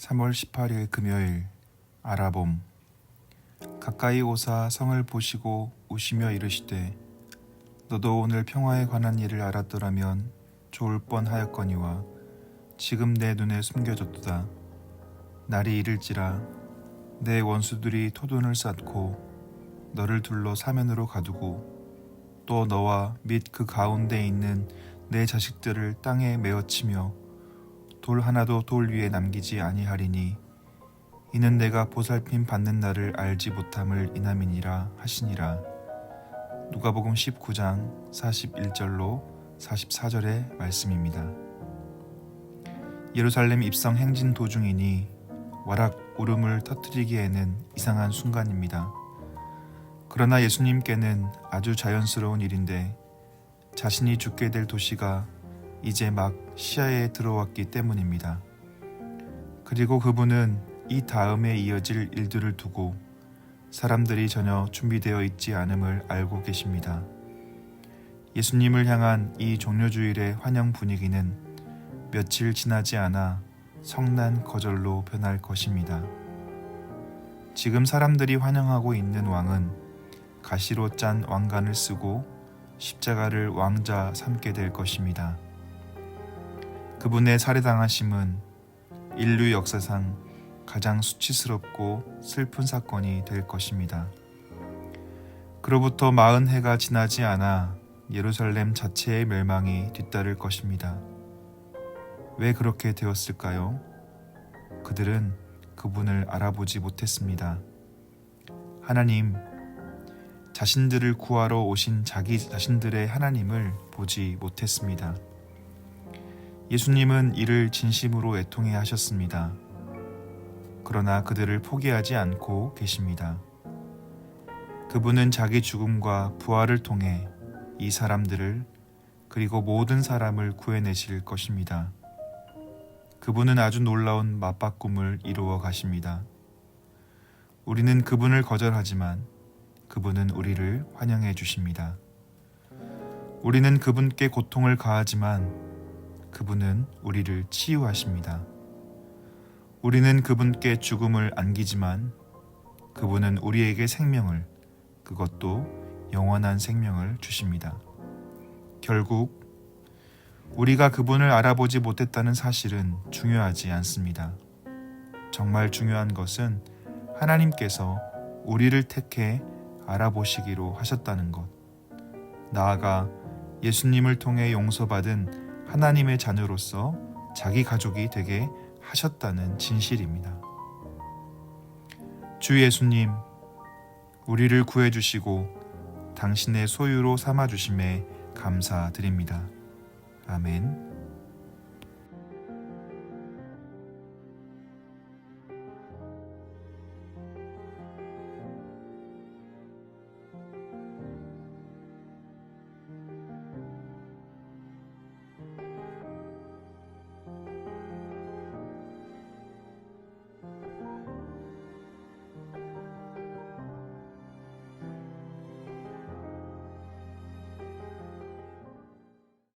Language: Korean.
3월 18일 금요일 아라봄 가까이 오사 성을 보시고 우시며 이르시되 너도 오늘 평화에 관한 일을 알았더라면 좋을 뻔하였거니와 지금 내 눈에 숨겨졌도다. 날이 이를지라 내 원수들이 토돈을 쌓고 너를 둘러 사면으로 가두고 또 너와 및 그 가운데 있는 내 자식들을 땅에 메어치며 돌 하나도 돌 위에 남기지 아니하리니 이는 내가 보살핌 받는 날을 알지 못함을 인함이니라 하시니라 누가복음 19장 41절로 44절의 말씀입니다. 예루살렘 입성 행진 도중이니 와락 울음을 터뜨리기에는 이상한 순간입니다. 그러나 예수님께는 아주 자연스러운 일인데 자신이 죽게 될 도시가 이제 막 시야에 들어왔기 때문입니다. 그리고 그분은 이 다음에 이어질 일들을 두고 사람들이 전혀 준비되어 있지 않음을 알고 계십니다. 예수님을 향한 이 종료주일의 환영 분위기는 며칠 지나지 않아 성난 거절로 변할 것입니다. 지금 사람들이 환영하고 있는 왕은 가시로 짠 왕관을 쓰고 십자가를 왕자 삼게 될 것입니다. 그분의 살해당하심은 인류 역사상 가장 수치스럽고 슬픈 사건이 될 것입니다. 그로부터 마흔 해가 지나지 않아 예루살렘 자체의 멸망이 뒤따를 것입니다. 왜 그렇게 되었을까요? 그들은 그분을 알아보지 못했습니다. 하나님, 자신들을 구하러 오신 자기 자신들의 하나님을 보지 못했습니다. 예수님은 이를 진심으로 애통해 하셨습니다. 그러나 그들을 포기하지 않고 계십니다. 그분은 자기 죽음과 부활을 통해 이 사람들을 그리고 모든 사람을 구해내실 것입니다. 그분은 아주 놀라운 맞바꿈을 이루어 가십니다. 우리는 그분을 거절하지만 그분은 우리를 환영해 주십니다. 우리는 그분께 고통을 가하지만 그분은 우리를 치유하십니다. 우리는 그분께 죽음을 안기지만 그분은 우리에게 생명을, 그것도 영원한 생명을 주십니다. 결국 우리가 그분을 알아보지 못했다는 사실은 중요하지 않습니다. 정말 중요한 것은 하나님께서 우리를 택해 알아보시기로 하셨다는 것. 나아가 예수님을 통해 용서받은 하나님의 자녀로서 자기 가족이 되게 하셨다는 진실입니다. 주 예수님, 우리를 구해주시고 당신의 소유로 삼아주심에 감사드립니다. 아멘.